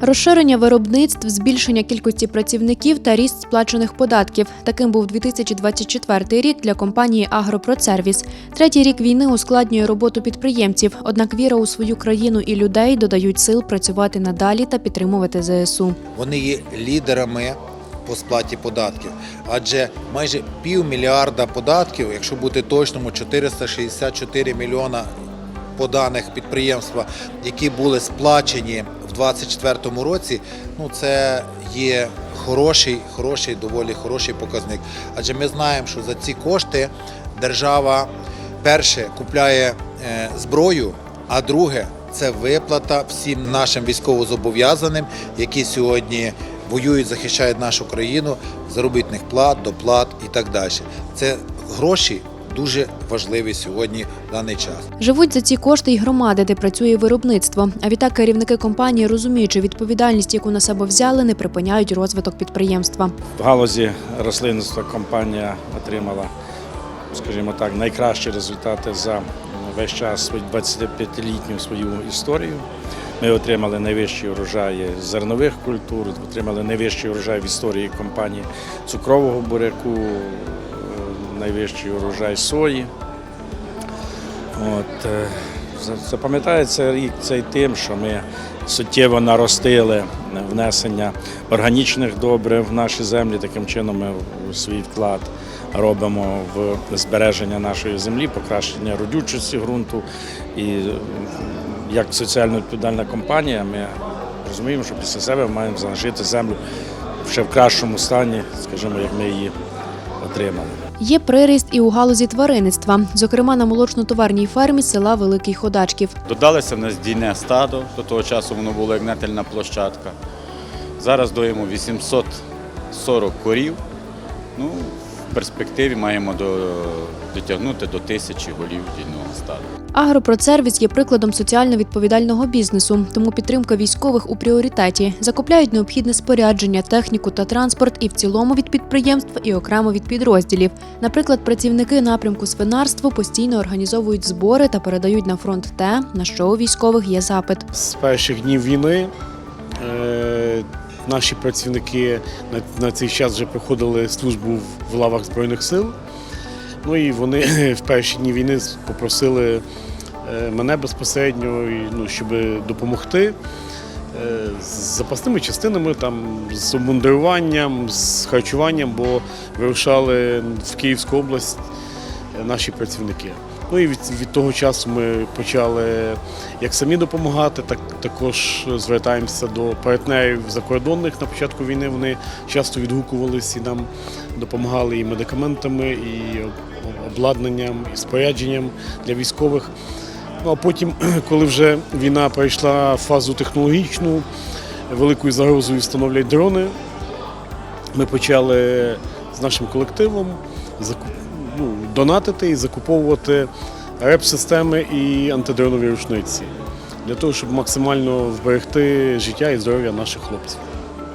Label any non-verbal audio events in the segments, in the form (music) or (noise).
Розширення виробництв, збільшення кількості працівників та ріст сплачених податків. Таким був 2024 рік для компанії Агропроцервіс. Третій рік війни ускладнює роботу підприємців. Однак віра у свою країну і людей додають сил працювати надалі та підтримувати ЗСУ. Вони є лідерами по сплаті податків, адже майже півмільярда податків, якщо бути точному, 464 мільйона по даних підприємства, які були сплачені 2024 році, ну це є хороший, хороший, доволі хороший показник. Адже ми знаємо, що за ці кошти держава перше купляє е, зброю, а друге це виплата всім нашим військовозобов'язаним, які сьогодні воюють, захищають нашу країну, заробітних плат, доплат і так далі. Це гроші дуже важливі сьогодні в даний час. Живуть за ці кошти й громади, де працює виробництво. А відтак керівники компанії, розуміючи відповідальність, яку на себе взяли, не припиняють розвиток підприємства. В галузі рослинництва компанія отримала, скажімо так, найкращі результати за весь час свою 25-літню свою історію. Ми отримали найвищі урожаї зернових культур, отримали найвищий урожай в історії компанії цукрового буряку, найвищий урожай сої. От, е, запам'ятається рік цей тим, що ми суттєво наростили внесення органічних добрив в наші землі. Таким чином ми свій вклад робимо в збереження нашої землі, покращення родючості ґрунту. І як соціально відповідальна компанія, ми розуміємо, що після себе маємо залишити землю ще в кращому стані, скажімо, як ми її отримали. Є приріст і у галузі тваринництва, зокрема на молочно-товарній фермі села Великий Ходачків. Додалося в нас дійне стадо, до того часу воно було як площадка. Зараз доїмо 840 корів. Ну, в перспективі маємо до, дотягнути до тисячі голів дійного стаду. Агропроцервіс є прикладом соціально відповідального бізнесу, тому підтримка військових у пріоритеті. Закупляють необхідне спорядження, техніку та транспорт і в цілому від підприємств, і окремо від підрозділів. Наприклад, працівники напрямку свинарства постійно організовують збори та передають на фронт те, на що у військових є запит. З перших днів війни е, наші працівники на, цей час вже проходили службу в, лавах Збройних сил. Ну і вони (laughs) в перші дні війни попросили е, мене безпосередньо, ну, щоб допомогти е, з запасними частинами, там, з обмундируванням, з харчуванням, бо вирушали в Київську область наші працівники. Ну і від, від того часу ми почали як самі допомагати, так також звертаємося до партнерів закордонних. На початку війни вони часто відгукувалися і нам допомагали і медикаментами, і обладнанням, і спорядженням для військових. Ну а потім, (clears throat) коли вже війна перейшла в фазу технологічну, великою загрозою становлять дрони. Ми почали з нашим колективом закуп... ну, донатити і закуповувати реп-системи і антидронові рушниці для того, щоб максимально вберегти життя і здоров'я наших хлопців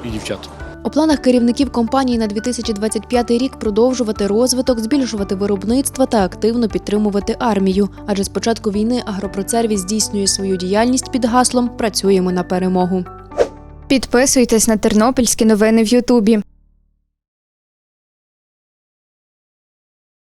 і дівчат. У планах керівників компанії на 2025 рік продовжувати розвиток, збільшувати виробництво та активно підтримувати армію. Адже з початку війни агропроцервіс здійснює свою діяльність під гаслом Працюємо на перемогу. Підписуйтесь на тернопільські новини в Ютубі.